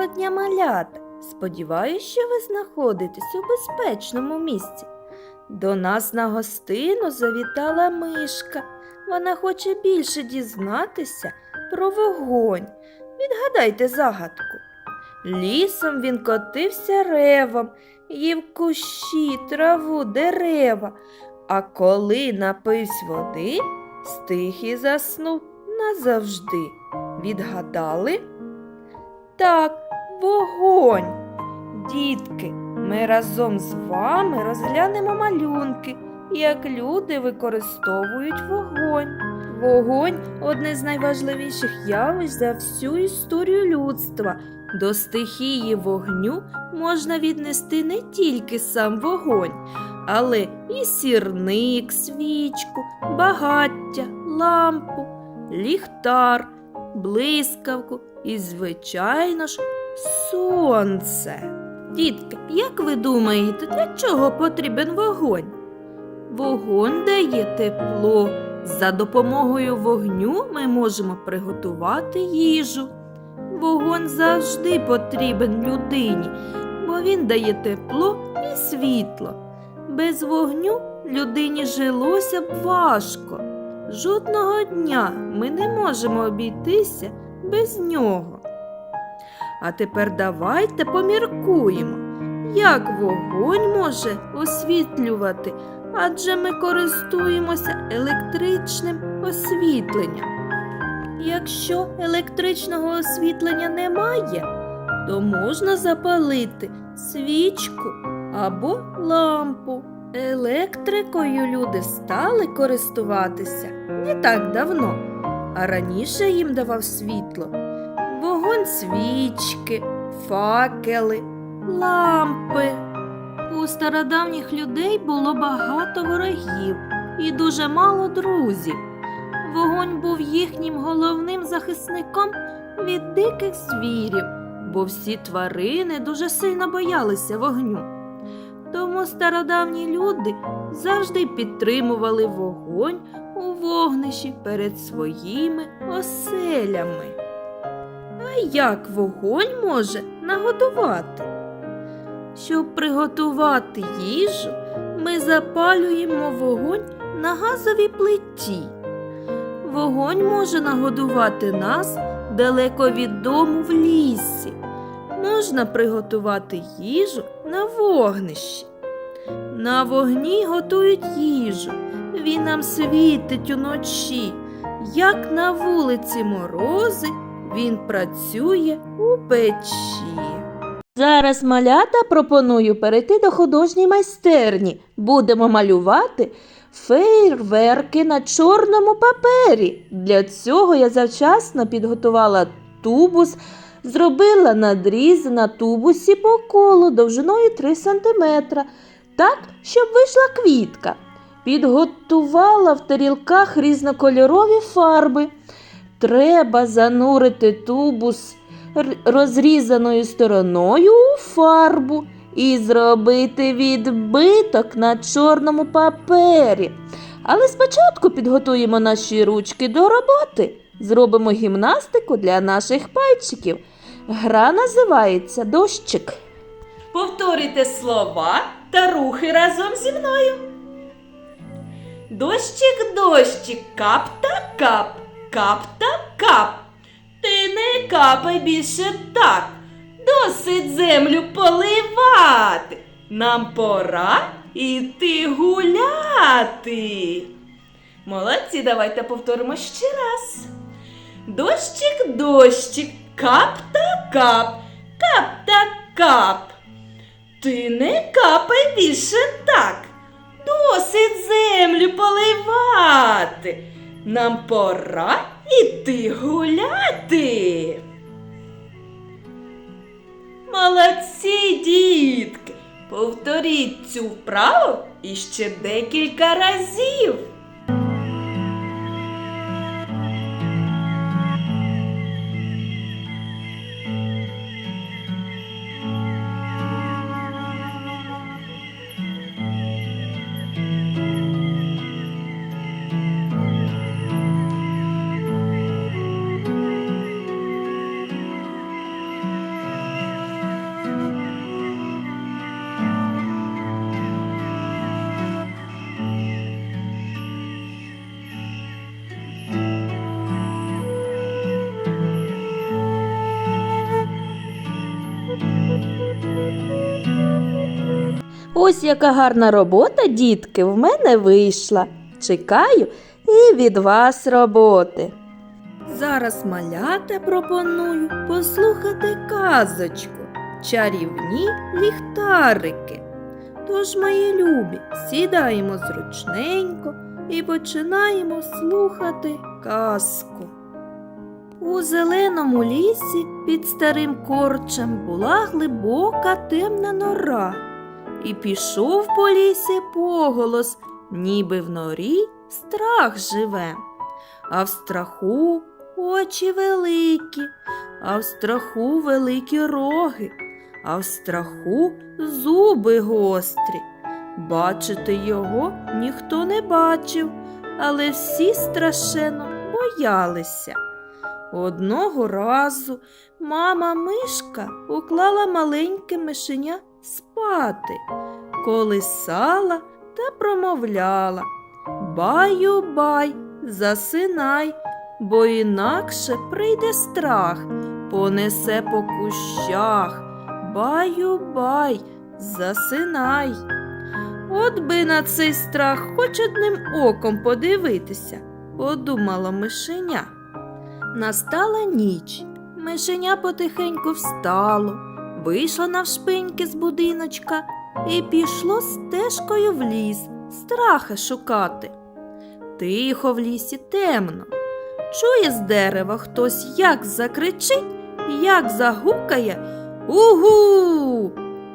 Доброго дня, малята! Сподіваюсь, що ви знаходитесь у безпечному місці. До нас на гостину завітала мишка. Вона хоче більше дізнатися про вогонь. Відгадайте загадку. Лісом він котився ревом, їв кущі, траву, дерева. А коли напився води, стих і заснув назавжди. Відгадали? Так, вогонь. Дітки, ми разом з вами розглянемо малюнки, як люди використовують вогонь. Вогонь одне з найважливіших явищ за всю історію людства. До стихії вогню можна віднести не тільки сам вогонь, але і сірник, свічку, багаття, лампу, ліхтар, блискавку і, звичайно ж, сонце. Дітки, як ви думаєте, для чого потрібен вогонь? Вогонь дає тепло. За допомогою вогню ми можемо приготувати їжу. Вогонь завжди потрібен людині, бо він дає тепло і світло. Без вогню людині жилося б важко. Жодного дня ми не можемо обійтися без нього. А тепер давайте поміркуємо, як вогонь може освітлювати, адже ми користуємося електричним освітленням. Якщо електричного освітлення немає, то можна запалити свічку або лампу. Електрикою люди стали користуватися не так давно, а раніше їм давав світло вогонь свічки, факели, лампи. У стародавніх людей було багато ворогів і дуже мало друзів. Вогонь був їхнім головним захисником від диких звірів, бо всі тварини дуже сильно боялися вогню. Тому стародавні люди завжди підтримували вогонь у вогнищі перед своїми оселями. А як вогонь може нагодувати? Щоб приготувати їжу, ми запалюємо вогонь на газовій плиті. Вогонь може нагодувати нас далеко від дому в лісі. Можна приготувати їжу на вогнищі. На вогні готують їжу. Він нам світить уночі. Як на вулиці морози, він працює у печі. Зараз малята пропоную перейти до художньої майстерні. Будемо малювати фейерверки на чорному папері. Для цього я завчасно підготувала тубус, зробила надріз на тубусі по колу довжиною 3 см, так, щоб вийшла квітка. Підготувала в тарілках різнокольорові фарби. Треба занурити тубус розрізаною стороною у фарбу і зробити відбиток на чорному папері. Але спочатку підготуємо наші ручки до роботи. Зробимо гімнастику для наших пальчиків. Гра називається дощик. Повторюйте слова та рухи разом зі мною. Дощик, дощик, кап та кап, кап та кап. Ти не капай більше так. Досить землю поливати. Нам пора іти гуляти. Молодці, давайте повторимо ще раз. Дощик, дощик, кап та кап, кап та кап. Ти не капай більше так. Досить землю поливати. Нам пора іти гуляти. Молодці, дітки! Повторіть цю вправу іще декілька разів. Ось яка гарна робота, дітки, в мене вийшла. Чекаю і від вас роботи. Зараз малята пропоную послухати казочку Чарівні ліхтарики. Тож, мої любі, сідаємо зручненько і починаємо слухати казку. У зеленому лісі під старим корчем була глибока темна нора, і пішов по лісі поголос, ніби в норі страх живе, а в страху очі великі, а в страху великі роги, а в страху зуби гострі. Бачити його ніхто не бачив, але всі страшенно боялися. Одного разу мама мишка уклала маленьке мишеня спати, колисала та промовляла Баю бай, засинай, бо інакше прийде страх, понесе по кущах. Баю бай, засинай. От би на цей страх хоч одним оком подивитися, подумала мишеня. Настала ніч. Мишеня потихеньку встало, вийшло навшпиньки з будиночка і пішло стежкою в ліс страха шукати. Тихо в лісі темно. Чує з дерева хтось як закричить, як загукає Угу.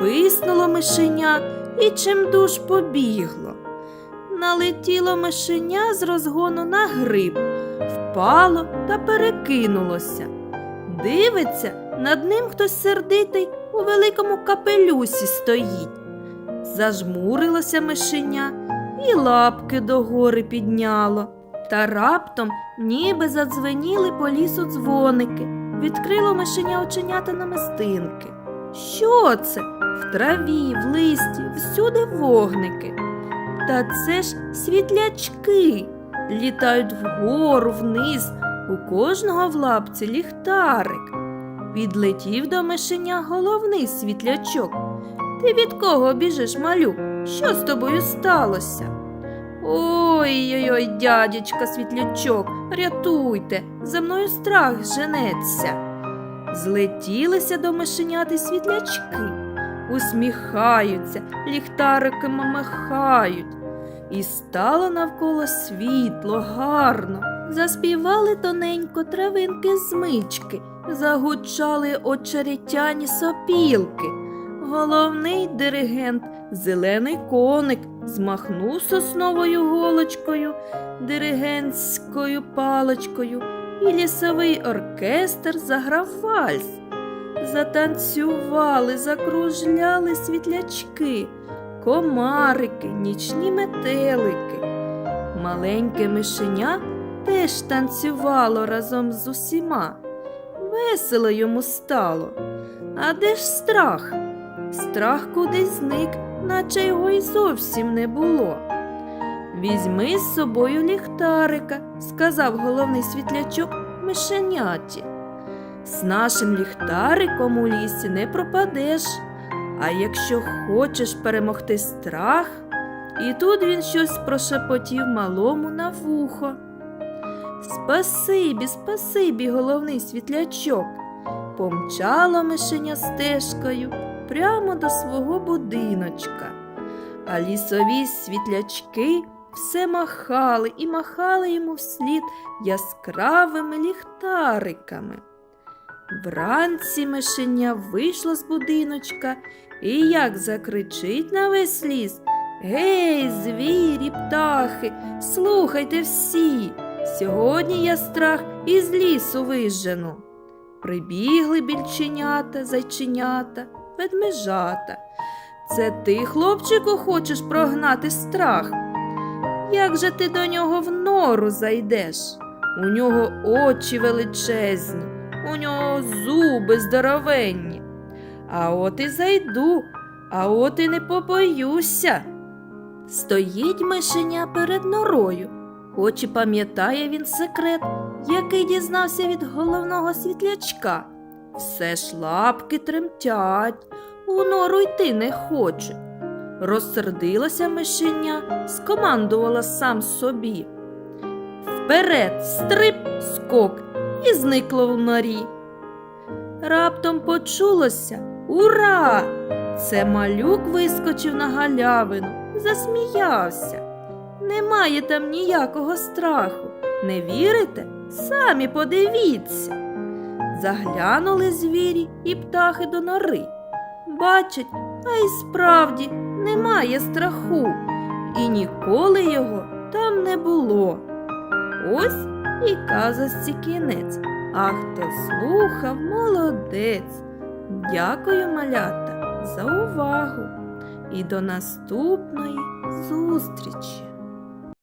Писнуло мишеня і чимдуж побігло. Налетіло мишеня з розгону на гриб, впало та перекинулося. Дивиться, над ним хтось сердитий у великому капелюсі стоїть. Зажмурилося мишеня і лапки догори підняло. Та раптом ніби задзвеніли по лісу дзвоники, відкрило мишеня оченята на мистинки. Що це? В траві, в листі, всюди вогники. Та це ж світлячки літають вгору, вниз, у кожного в лапці ліхтарик. Підлетів до мишеня головний світлячок. Ти від кого біжиш, малюк? Що з тобою сталося? Ой-ой-ой, дядечка світлячок, рятуйте, за мною страх женеться. Злетілися до мишеняти світлячки, усміхаються, ліхтариками махають. І стало навколо світло, гарно. Заспівали тоненько травинки змички, загучали очеретяні сопілки. Головний диригент, зелений коник, змахнув сосновою голочкою, диригентською паличкою, і лісовий оркестр заграв вальс. Затанцювали, закружляли світлячки, комарики, нічні метелики. Маленьке мишеня теж танцювало разом з усіма. Весело йому стало. А де ж страх? Страх кудись зник, наче його й зовсім не було. Візьми з собою ліхтарика, сказав головний світлячок мишеняті. З нашим ліхтариком у лісі не пропадеш. А якщо хочеш перемогти страх, і тут він щось прошепотів малому на вухо. Спасибі, спасибі, головний світлячок. Помчало мишеня стежкою прямо до свого будиночка. А лісові світлячки все махали і махали йому вслід яскравими ліхтариками. Вранці мишеня вийшло з будиночка і як закричить на весь ліс Гей, звірі, птахи, слухайте всі. Сьогодні я страх із лісу вижену. Прибігли більченята, зайченята, ведмежата. Це ти, хлопчику, хочеш прогнати страх? Як же ти до нього в нору зайдеш? У нього очі величезні, у нього зуби здоровенні. А от і зайду, а от і не побоюся. Стоїть мишеня перед норою, хоч і пам'ятає він секрет, який дізнався від головного світлячка. Все ж лапки тремтять, у нору йти не хочуть. Розсердилося мишеня, скомандувала сам собі. Вперед, стрип, скок і зникло в норі. Раптом почулося Ура! Це малюк вискочив на галявину, засміявся. Немає там ніякого страху. Не вірите? Самі подивіться. Заглянули звірі і птахи до нори. Бачать, а й справді немає страху, і ніколи його там не було. Ось і казості кінець. А хто слухав, молодець. Дякую, малята, за увагу і до наступної зустрічі!